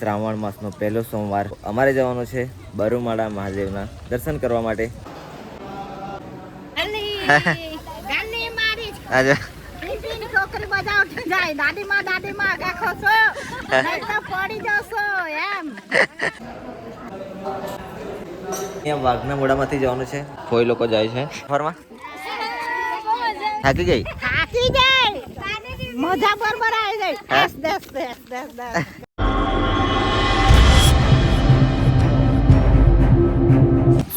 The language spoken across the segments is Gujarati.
શ્રાવણ માસનો પહેલો સોમવાર અમારે જવાનું છે બરુમાળા મહાદેવના દર્શન કરવા માટે. વાઘના મોડામાંથી જવાનું છે. કોઈ લોકો જાય છે. ફરવા? થાકી ગઈ? થાકી જાય મજા બરોબર આવી ગઈ.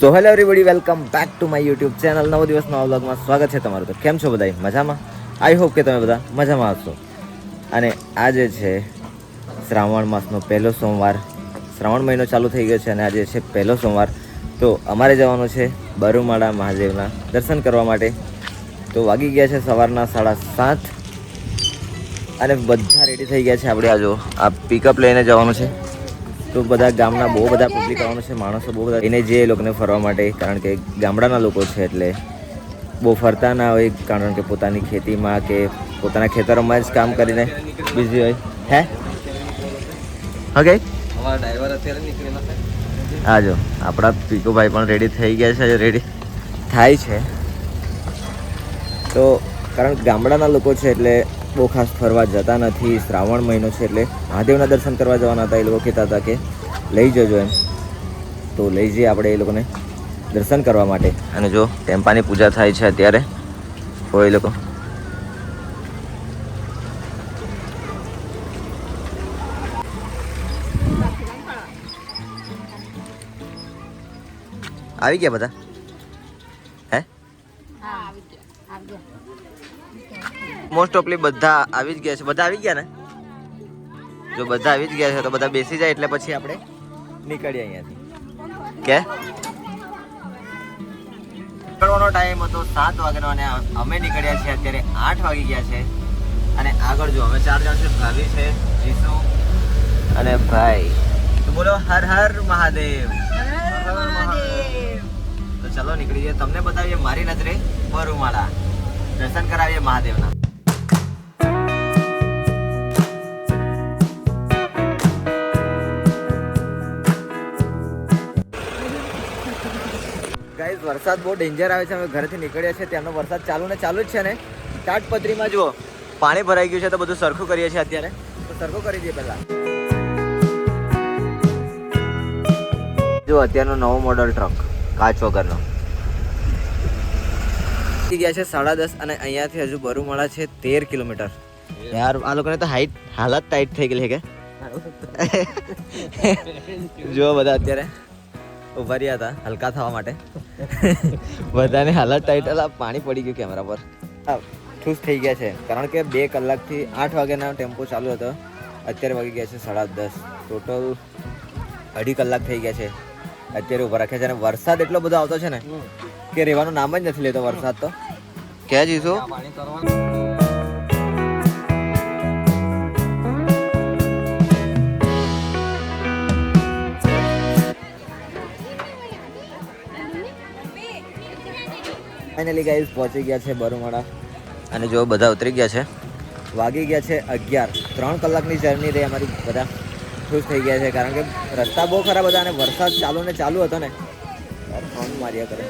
So hello everybody welcome back to my YouTube channel નવ દિવસ નવા બ્લોગમાં સ્વાગત છે તમારું તો કેમ છો બધા મજામાં? આઈ હોપ કે તમે બધા મજામાં હશો. અને આજે છે શ્રાવણ માસનો પહેલો સોમવાર. શ્રાવણ મહિનો ચાલુ થઈ ગયો છે અને આજે છે પહેલો સોમવાર. તો અમારે જવાનું છે બરુમાળા મહાદેવના દર્શન કરવા માટે. તો વાગી ગયા છે સવારના સાડા સાત. અને બધા રેડી થઈ ગયા છે. આપણે આ જો આ પિકઅપ લઈને જવાનું છે. તો બધા ગામના બહુ બધા પબ્લિક આવવાનું છે માણસો બહુ બધા. એને જે લોકોને ફરવા માટે કારણ કે ગામડાના લોકો છે એટલે બહુ ફરતા ના હોય કારણ કે પોતાની ખેતીમાં કે પોતાના ખેતરોમાં જ કામ કરીને બિઝી હોય. હે? ઓકે હા જો. આપણા પીકુભાઈ પણ રેડી થઈ ગયા છે રેડી થાય છે. તો કારણ કે ગામડાના લોકો છે એટલે બહુ ખાસ ફરવા જતા નથી, શ્રાવણ મહિનો છે એટલે મહાદેવના દર્શન કરવા જવાના હતા, એ લોકો કહેતા હતા કે લઈ જજો એમ. તો લઈ જઈએ આપણે એ લોકોને દર્શન કરવા માટે. અને જો ટેમ્પાની પૂજા થાય છે અત્યારે હોય એ લોકો આવી ગયા બધા? મોસ્ટ ઓફલી બધા આવી જ ગયા છે. બધા આવી ગયા ને? જો બધા આવી જ ગયા છે તો બધા બેસી જાય એટલે પછી આપણે નીકળીએ અહીંયાથી. કે? નીકળવાનો ટાઈમ હતો સાત વાગ્યાનો અને અમે નીકળ્યા છીએ અત્યારે આઠ વાગી ગયા છે. અને આગળ જો અમે ચાર જણ છે ભાભી છે જીસુ અને ભાઈ. તો બોલો હર હર મહાદેવ. તો ચલો નીકળી જઈએ. તમને બતાવીએ મારી નજરે બરુમાળા દર્શન કરાવીએ મહાદેવના. વરસાદ બહુ ડેન્જર આવે છે અમે ઘરેથી નીકળ્યા છે ત્યાંનો વરસાદ ચાલુ ને ચાલુ જ છે ને. તાટપત્રીમાં જુઓ પાણી ભરાઈ ગયું છે તો બધું સરખું કરીએ છીએ અત્યારે. તો સરખું કરી દઈએ પહેલાં. જો અત્યારનો નવો મોડલ ટ્રક કાચ વગરનો. ગયા છે સાડા દસ અને અહીંયાથી હજુ બરુમાળા છે તેર કિલોમીટર. યાર આ લોકોને તો હાઈટ હાલત ટાઈટ થઈ ગયેલી કે? જો બધા અત્યારે. ઊભા રહ્યા હતા હલકા થવા માટે. બધાને હાલત ટાઈટ અલા પાણી પડી ગયું કેમેરા પર. ખુશ થઈ ગયા છે. કારણ કે બે કલાકથી આઠ વાગ્યાના ટેમ્પો ચાલુ હતો. અત્યારે વાગી ગયા છે સાડા દસ. ટોટલ અઢી કલાક થઈ ગયા છે. અત્યારે ઊભા રાખ્યા છે. અને વરસાદ એટલો બધો આવતો છે ને કે રહેવાનું નામ જ નથી લેતો વરસાદ તો. ક્યાં જઈશું? ફાઇનલી ગાઈઝ પહોંચી ગયા છે બરુમાળા અને જો બધા ઉતરી ગયા છે. વાગી ગયા છે અગિયાર. ત્રણ કલાકની જર્ની રહી અમારી બધા. ખુશ થઈ ગયા છે કારણ કે રસ્તા બહુ ખરાબ હતા અને વરસાદ ચાલુ ને ચાલુ હતો ને. ફોન માર્યા કરે.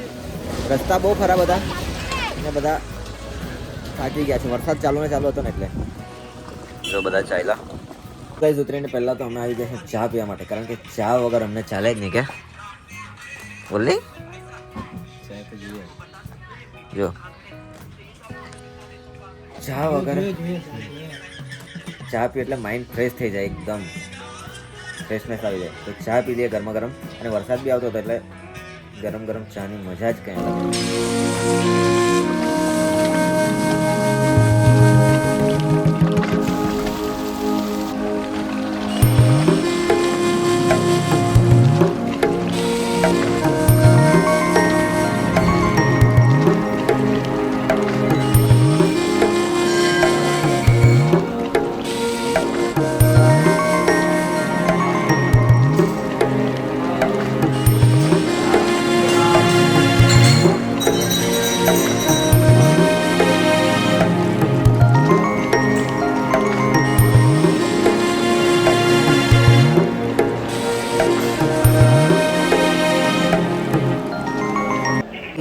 રસ્તા બહુ ખરાબ હતા અને બધા થાકી ગયા છે. વરસાદ ચાલુ ને ચાલુ હતો ને એટલે. જો બધા ચાલ્યા. ગાઈઝ ઉતરીને પહેલાં તો અમે આવી ગયા છે ચા પીવા માટે કારણ કે ચા વગર અમને ચાલે જ નહીં કે? બોલી જો. ચા વગર ચા પી એટલે માઇન્ડ ફ્રેશ થઈ જાય એકદમ. ફ્રેશનેસ આવી જાય. તો ચા પી દઈએ ગરમા ગરમ. અને વરસાદ બી આવતો હતો એટલે ગરમ ગરમ ચાની મજા જ કંઈ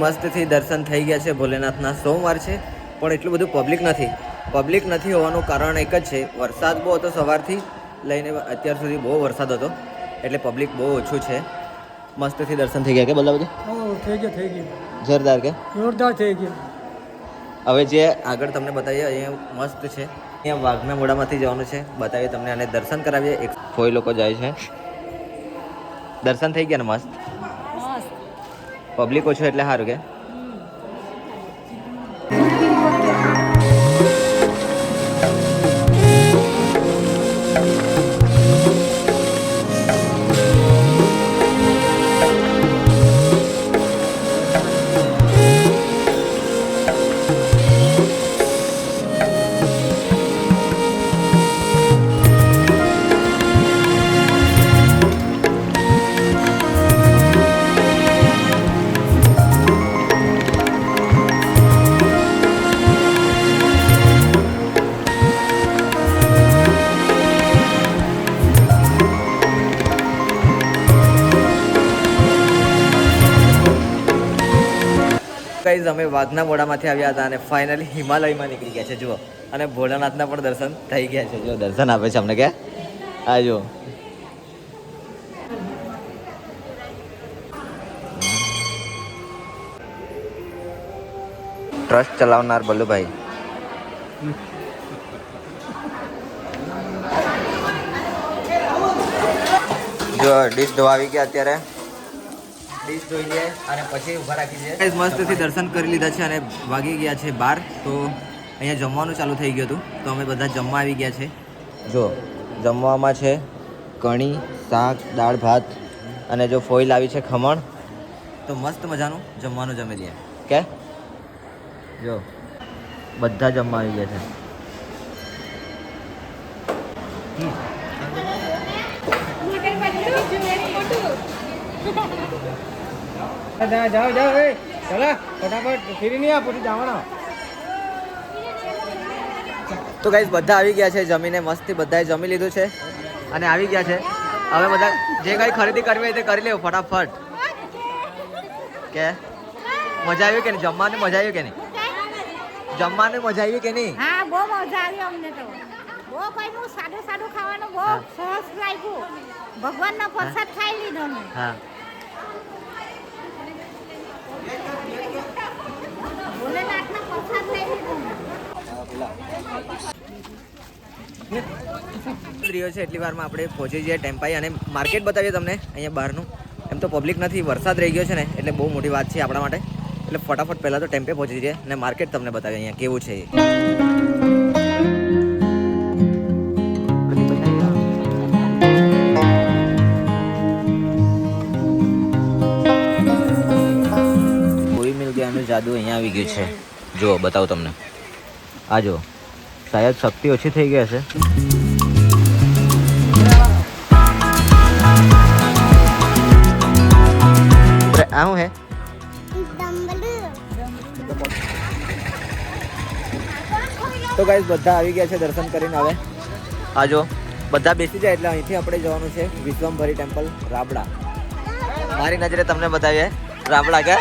મસ્તથી દર્શન થઈ ગયા છે ભોલેનાથના સોમવાર છે પણ એટલું બધું પબ્લિક નથી. પબ્લિક નથી હોવાનું કારણ એક જ છે વરસાદ બહુ હતો સવારથી લઈને અત્યાર સુધી બહુ વરસાદ હતો એટલે પબ્લિક બહુ ઓછું છે. મસ્તથી દર્શન થઈ ગયા કે બધા? બધું થઈ ગયો થઈ ગયા. જોરદાર કે? જોરદાર થઈ ગયો. હવે જે આગળ તમને બતાવીએ અહીંયા મસ્ત છે. અહીંયા વાઘના મોડામાંથી જવાનું છે. બતાવીએ તમને અને દર્શન કરાવીએ. એક કોઈ લોકો જાય છે. દર્શન થઈ ગયા ને મસ્ત? પબ્લિક ઓછું એટલે સારું કે? ગાઈઝ, અમે વાઘના મોડામાંથી આવ્યા હતા અને ફાઇનલી હિમાલયમાં નીકળી ગયા છે. જુઓ, અને ભોળાનાથના પણ દર્શન થઈ ગયા છે. જો દર્શન આપે છે અમને કે? આ જુઓ. ટ્રસ્ટ ચલાવનાર બલ્લુભાઈ જો ડીશ ધોવા આવી ગયા અત્યારે. ડીશ જોઈએ અને પછી ઊભા રાખી દે. મસ્તથી દર્શન કરી લીધા છે અને વાગી ગયા છે બાર, તો અહીંયા જમવાનું ચાલુ થઈ ગયું હતું. તો અમે બધા જમવા આવી ગયા છે. જો, જમવામાં છે કણી શાક, દાળ, ભાત અને જો ફોઈલ આવી છે ખમણ. તો મસ્ત મજાનું જમવાનું જમી દઈએ કે? જો, બધા જમવા આવી ગયા છે. જાઓ જાઓ જાઓ એ. ચલો ફટાફટ ફીરી નહીં આ જવાના જવાનો. તો ગાઈઝ બધા આવી ગયા છે જમીને મસ્તી બધાએ જમી લીધું છે. અને આવી ગયા છે. હવે બધા જે કંઈ ખરીદી કરવી હોય તે કરી લેવું ફટાફટ. કે? મજા આવી કે નહીં? જમવાની મજા આવી કે નહીં? જમવાની મજા આવી કે નહીં? હા બહુ મજા આવી અમને તો. બહુ કઈનું સાદું સાદું ખાવાનું બહુ સરસ લાગ્યું. ભગવાનનો પ્રસાદ ખાઈ લીધો હા. રહ્યો છે, એટલી વારમાં આપણે પહોંચી જઈએ ટેમ્પાઈ અને માર્કેટ બતાવીએ તમને અહીંયા બહારનું. એમ તો પબ્લિક નથી, વરસાદ રહી ગયો છે ને, એટલે બહુ મોટી વાત છે આપણા માટે. એટલે ફટાફટ પહેલાં તો ટેમ્પે પહોંચી જઈએ અને માર્કેટ તમને બતાવીએ અહીંયા કેવું છે જાદુ અહીંયા આવી ગયું છે. જુઓ, બતાવું તમને. આ જુઓ. શાયદ શક્તિ ઓછી થઈ ગઈ હશે. આ શું હે? તો ગાઈઝ બધા આવી ગયા છે દર્શન કરીને હવે. આ જો બધા બેસી જાય એટલે અહીંથી આપણે જવાનું છે વિશ્વમભરી ટેમ્પલ, રાબડા. મારી નજરે તમને બતાવીએ, રાબડા કે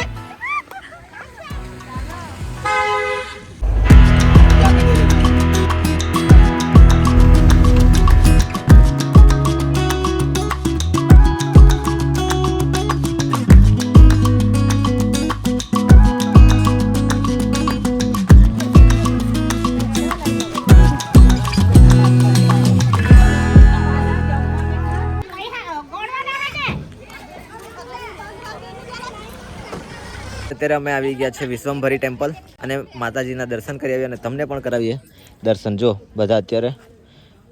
અત્યારે અમે આવી ગયા છે વિશ્વમભરી ટેમ્પલ અને માતાજીના દર્શન કરી આવીએ અને તમને પણ કરાવીએ દર્શન. જો, બધા અત્યારે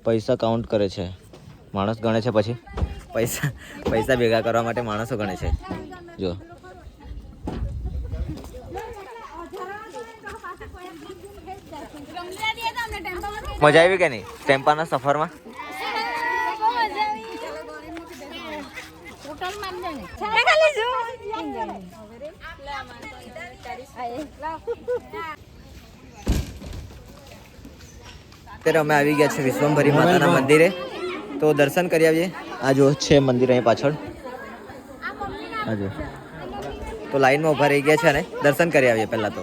પૈસા કાઉન્ટ કરે છે. માણસ ગણે છે પછી. પૈસા પૈસા ભેગા કરવા માટે માણસો ગણે છે. જો. મજા આવી કે નહીં ટેમ્પાના સફરમાં હોટલમાં જ જઈને. ખાલી જો. અત્યારે અમે આવી ગયા છે વિશ્વંભરી માતાના મંદિરે. તો દર્શન કરી આવીએ. આ જો છે મંદિર અહીં પાછળ. આ તો લાઈનમાં ઊભા રહી ગયા છે ને દર્શન કરી આવીએ પહેલાં તો.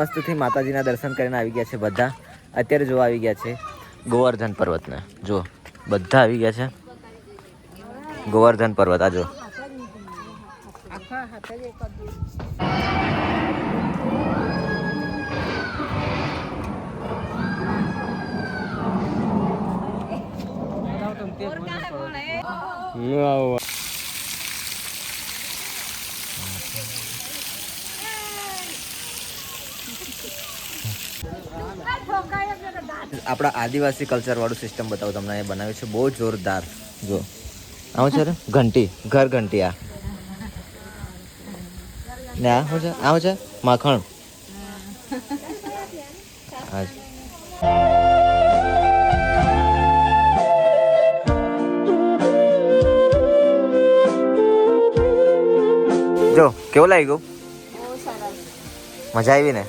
મસ્તથી માતાજીના દર્શન કરીને આવી ગયા છે બધા. અત્યારે જોવા આવી ગયા છે ગોવર્ધન પર્વતને. જો બધા આવી ગયા છે. ગોવર્ધન પર્વત આ જો આખા આપણા આદિવાસી કલ્ચર વાળું સિસ્ટમ બતાવું તમને એ બનાવ્યું છે. બહુ જોરદાર. જો. આવું છે ઘંટી. ઘર ઘંટી આ. ને આ શું છે? આવું છે? માખણ. આ જો કેવું લાગ્યું? મજા આવી ને?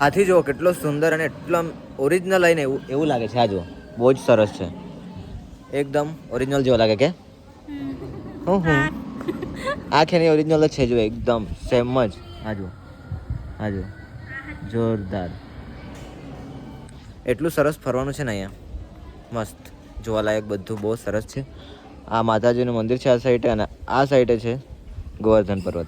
આથી જુઓ કેટલો સુંદર અને એટલો ઓરિજિનલ આવીને એવું એવું લાગે છે. આ જુઓ. બહુ જ સરસ છે. એકદમ ઓરિજિનલ જેવો લાગે કે? હું હું આખે ખેની ઓરિજિનલ જ છે જો એકદમ સેમ જ. આ જુઓ. આ જુઓ. જોરદાર. એટલું સરસ ફરવાનું છે ને અહીંયા. મસ્ત. જોવાલાયક બધું બહુ સરસ છે. આ માતાજીનું મંદિર છે આ સાઈડે અને આ સાઈડે છે ગોવર્ધન પર્વત.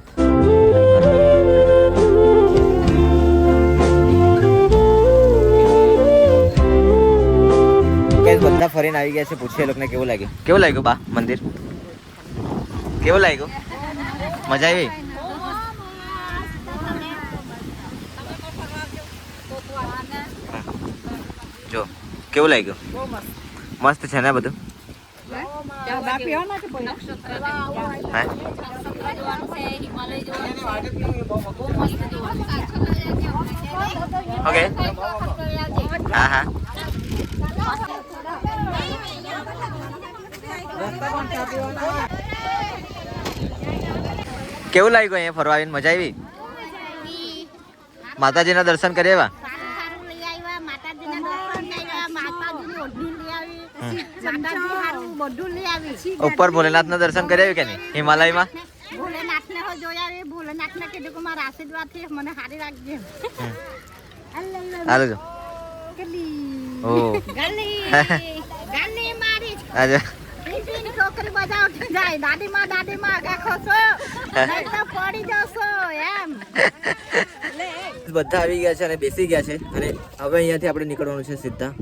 બધા ફરીને આવી ગયા છે. પૂછીએ લોકોને કેવું લાગ્યું. કેવું લાગ્યું બા, મંદિર? કેવું લાગ્યું? મજા આવી? જો, કેવું લાગ્યું? મસ્ત. છે ને બધું? ઓકે. હા હા. કેવું લાગ્યું અહીંયા ફરવા આવીને? મજા આવી? માતાજીના દર્શન કરી આવ્યા? ઉપર ભોલેનાથ ના દર્શન કરી આવ્યું કે નહીં? હિમાલયમાં? હાલો બધા આવી ગયા છે અને બેસી ગયા છે. અને હવે અહીંયાથી આપણે નીકળવાનું છે સીધા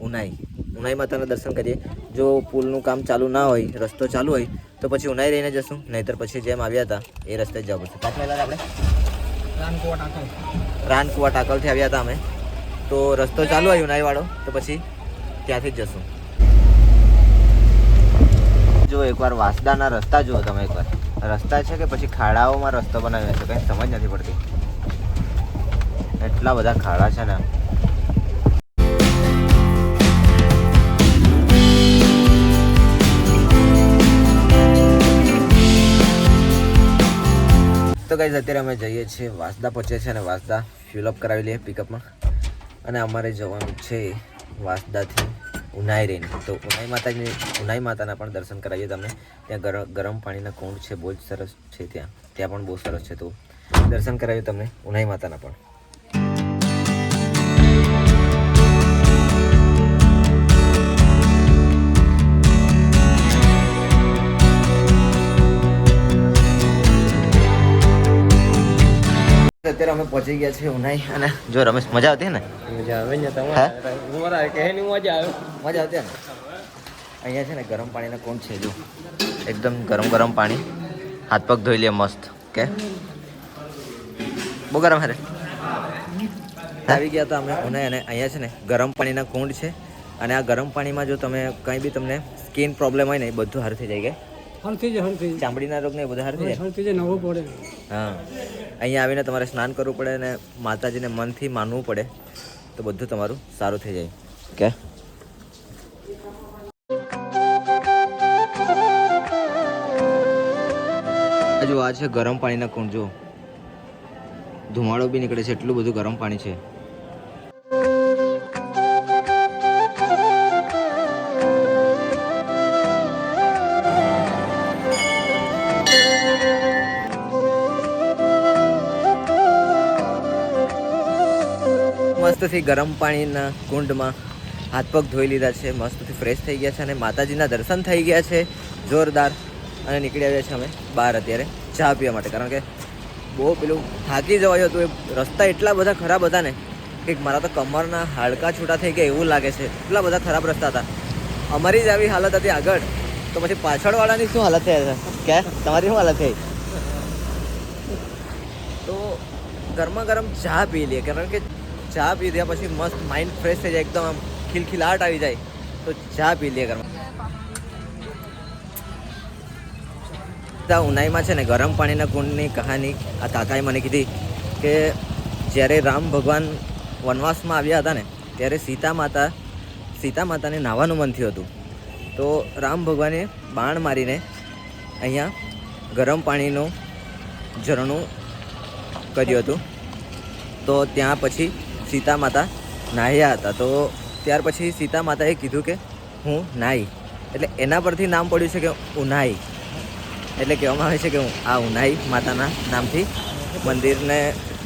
ઉનાઈ. ઉનાઈ માતાના દર્શન કરીએ. જો પુલનું કામ ચાલુ ના હોય, રસ્તો ચાલુ હોય, તો પછી ઉનાઈ રહીને જશું. નહીતર પછી જેમ આવ્યા હતા, એ રસ્તે જવું પડશે. આપણે? રાનકુવા ટાકલથી આવ્યા હતા અમે. તો રસ્તો ચાલુ હોય ઉનાઈવાળો, તો પછી ત્યાંથી જ જશું. જો એકવાર વાસદાના રસ્તા જુઓ તમે એકવાર. રસ્તા છે કે પછી ખાડાઓમાં રસ્તો બનાવ્યો છે કંઈ સમજ નથી પડતી. એટલા બધા ખાડા છે ને. તો ગાઈઝ અત્યારે અમે જઈએ છીએ વાસદા પહોંચે છે અને વાસદા ફ્યુલ અપ કરાવી લઈએ પિકઅપમાં અને અમારે જવાનું છે વાસદાથી. ઉનાઈ રહીને તો ઉનાઈ માતાજી ઉનાઈ માતાના પણ દર્શન કરાવીએ તમને. ત્યાં ગરમ ગરમ પાણીના કુંડ છે, બહુ જ સરસ છે ત્યાં. ત્યાં પણ બહુ સરસ છે. તો દર્શન કરાવીએ તમને ઉનાઈ માતાના પણ. અત્યારે અમે પહોંચી ગયા છે ઉનાઈ અને જો રમેશ મજા આવતી ને? મજા આવે ને તમારે? મજા આવે. મજા આવતી ને? અહીંયા છે ને ગરમ પાણીના કુંડ છે જો. એકદમ ગરમ ગરમ પાણી. હાથ પગ ધોઈ લે મસ્ત કે? બહુ ગરમ હારે આવી ગયા હતા અમે ઉનાઈ અને અહીંયા છે ને ગરમ પાણીના કુંડ છે. અને આ ગરમ પાણીમાં જો તમે કંઈ બી તમને સ્કિન પ્રોબ્લેમ હોય ને એ બધું સારું થઈ જાય કે? હરથી જ હળથી ચામડીના રોગ ને બધા હળથી હળથી જ નવું પડે. હા. અહીંયા આવીને તમારે સ્નાન કરવું પડે અને માતાજીને મનથી માનવું પડે. તો બધું તમારું સારું થઈ જાય. કે હજુ આ છે ગરમ પાણીના કુંજો ધુમાડો બી નીકળે છે એટલું બધું ગરમ પાણી છે. મસ્તથી ગરમ પાણીના કુંડમાં હાથ પગ ધોઈ લીધા છે, મસ્તથી ફ્રેશ થઈ ગયા છે અને માતાજીના દર્શન થઈ ગયા છે, જોરદાર. અને નીકળી આવ્યા છે અમે બહાર અત્યારે ચા પીવા માટે. કારણ કે બહુ પેલું થાકી જવાયું હતું, એ રસ્તા એટલા બધા ખરાબ હતા ને કે મારા તો કમરના હાડકા છૂટા થઈ ગયા એવું લાગે છે. એટલા બધા ખરાબ રસ્તા હતા. અમારી જ આવી હાલત હતી આગળ. તો પછી પાછળવાળાની શું હાલત થઈ? કે તમારી શું હાલત થઈ? તો ગરમા ગરમ ચા પી લઈએ. કારણ કે ચા પી દે પછી મસ્ત માઇન્ડ ફ્રેશ થઈ જાય, એકદમ આમ ખિલખિલાટ આવી જાય. તો ચા પી ગરમ ત્યાં ઉનાઈમાં છે ને, ગરમ પાણીના કુંડની કહાની આ કાકાએ મને કીધી કે જ્યારે રામ ભગવાન વનવાસમાં આવ્યા હતા ને, ત્યારે સીતા માતા, સીતા માતાને નાહવાનું મન થયું હતું. તો રામ ભગવાને બાણ મારીને અહીંયા ગરમ પાણીનું ઝરણું કર્યું હતું. તો ત્યાં પછી સીતા માતા નાહ્યા હતા. તો ત્યાર પછી સીતા માતાએ કીધું કે હું નાહી એટલે એના પરથી નામ પડ્યું છે કે ઉનાઈ. એટલે કહેવામાં આવે છે કે હું આ ઉનાઈ માતાના નામથી મંદિરને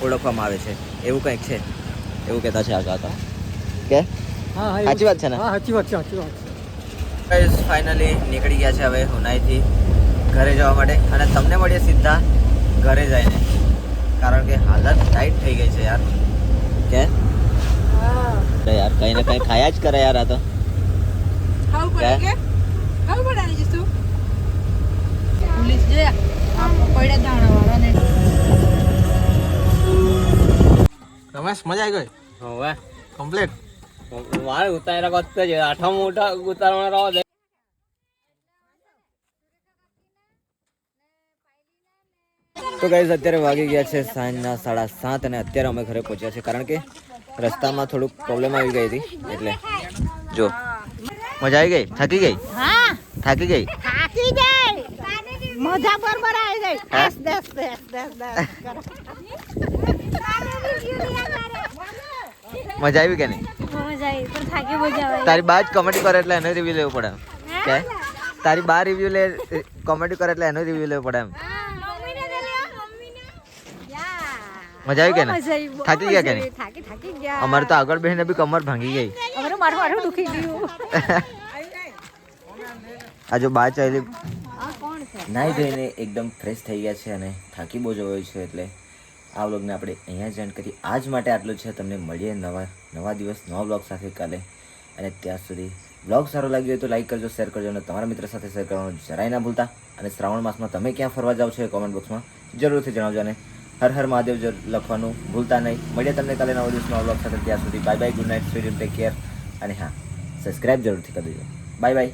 ઓળખવામાં આવે છે. એવું કંઈક છે. એવું કહેતા છે આ કાકા કે? સાચી વાત છે ને? સાચી વાત છે સાચી વાત ફાઇનલી નીકળી ગયા છે હવે ઉનાઈથી ઘરે જવા માટે. અને તમને મળીએ સીધા ઘરે જઈને. કારણ કે હાલત ટાઈટ થઈ ગઈ છે યાર. કે? યાર કઈ ને કઈ ખાયા જ કરે યાર આ તો. ખાવું પડે કે? ખાવું પડે આની જઈશું પોલીસ જે આ પડ્યા દાણા વાળા ને રમેશ મજા આવી ગઈ? હવે. કમ્પ્લીટ મારે ઉતાર્યા કરતા જ આઠમ મોટા ઉતારવાના રહો દે તો ગાઈઝ અત્યારે વાગી ગયા છે સાંજના સાડા સાત અને અત્યારે અમે ઘરે પહોંચ્યા છે કારણ કે રસ્તામાં થોડુંક પ્રોબ્લેમ આવી ગઈ હતી એટલે જો. મજા આવી ગઈ? થાકી ગઈ? હા. થાકી ગઈ? થાકી ગઈ. મજા બરોબર આવી ગઈ. દસ દસ દસ દેસ દેસ દેસ મજા આવી કે નહીં? તારી બા જ કોમેડી કરે એટલે એનો રિવ્યુ લેવો પડે એમ. કે? તારી બા રિવ્યુ લે કોમેડી કરે એટલે એનો રિવ્યુ લેવો પડે એમ. મજા આવી કે ને? થાકી ગયા કે નહીં? થાકી થાકી ગયા. અમારે તો આગળ બેહીને બી કમર ભાંગી ગઈ. અમારું મારું મારું દુખી ગયું. આ જો બા ચાલી નાઈ કોણ ધોઈને એકદમ ફ્રેશ થઈ ગયા છે અને થાકી બહુ જવાયો છે એટલે આ વ્લોગને આપણે અહીંયા જ એન્ડ કરી આજ માટે આટલું છે. તમને મળીએ નવા નવા દિવસ નવા વ્લોગ સાથે કાલે. અને ત્યાં સુધી બ્લોગ સારો લાગ્યો હોય તો લાઈક કરજો શેર કરજો અને તમારા મિત્ર સાથે શેર કરવાનું જરાય ના ભૂલતા. અને શ્રાવણ માસમાં તમે ક્યાં ફરવા જાઓ છો એ કોમેન્ટ બોક્સમાં જરૂરથી જણાવજો અને હર હર મહાદેવ લખવાનું ભૂલતા નહીં. મળીએ તમને કાલે નવા દિવસનો વ્લોગ સાથે. ત્યાં સુધી bye bye good night sweet take care અને હા સબસ્ક્રાઈબ જરૂરથી કરી દેજો. Bye bye